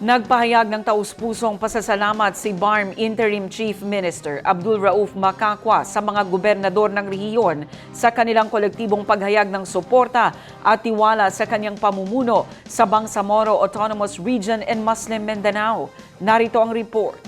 Nagpahayag ng taus-pusong pasasalamat si BARM Interim Chief Minister Abdul Rauf Makakwa sa mga gobernador ng rehiyon sa kanilang kolektibong paghayag ng suporta at tiwala sa kanyang pamumuno sa Bangsamoro Autonomous Region in Muslim Mindanao. Narito ang report.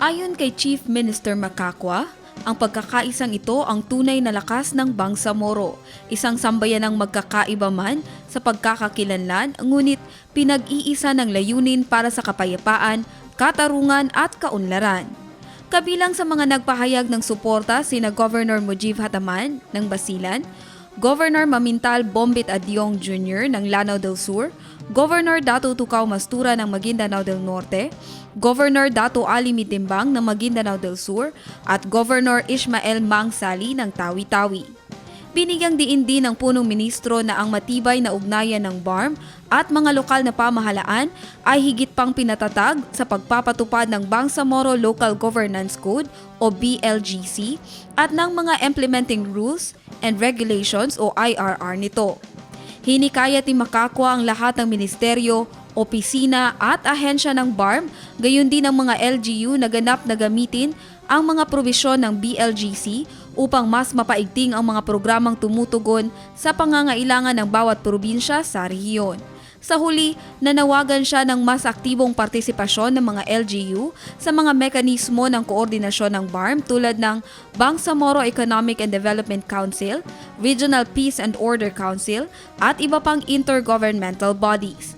Ayon kay Chief Minister Makakwa, ang pagkakaisang ito ang tunay na lakas ng Bangsamoro, isang sambayan ng magkakaiba man sa pagkakakilanlan, ngunit pinag-iisa ng layunin para sa kapayapaan, katarungan at kaunlaran. Kabilang sa mga nagpahayag ng suporta sina Governor Mujib Hataman ng Basilan, Governor Mamintal Bombit Adyong Jr. ng Lanao del Sur, Governor Dato Tukaw Mastura ng Maguindanao del Norte, Governor Dato Ali Mitimbang ng Maguindanao del Sur at Governor Ishmael Mang Sali ng Tawi-Tawi. Binigyang diin din ng punong ministro na ang matibay na ugnayan ng BARM at mga lokal na pamahalaan ay higit pang pinatatag sa pagpapatupad ng Bangsamoro Local Governance Code o BLGC at ng mga implementing rules and regulations o IRR nito. Hinikayat ni Makakwa ang lahat ng ministeryo, opisina at ahensya ng BARM, gayon din ang mga LGU na ganap na gamitin ang mga probisyon ng BLGC upang mas mapaigting ang mga programang tumutugon sa pangangailangan ng bawat probinsya sa rehiyon. Sa huli, nanawagan siya ng mas aktibong partisipasyon ng mga LGU sa mga mekanismo ng koordinasyon ng BARM tulad ng Bangsamoro Economic and Development Council, Regional Peace and Order Council, at iba pang intergovernmental bodies.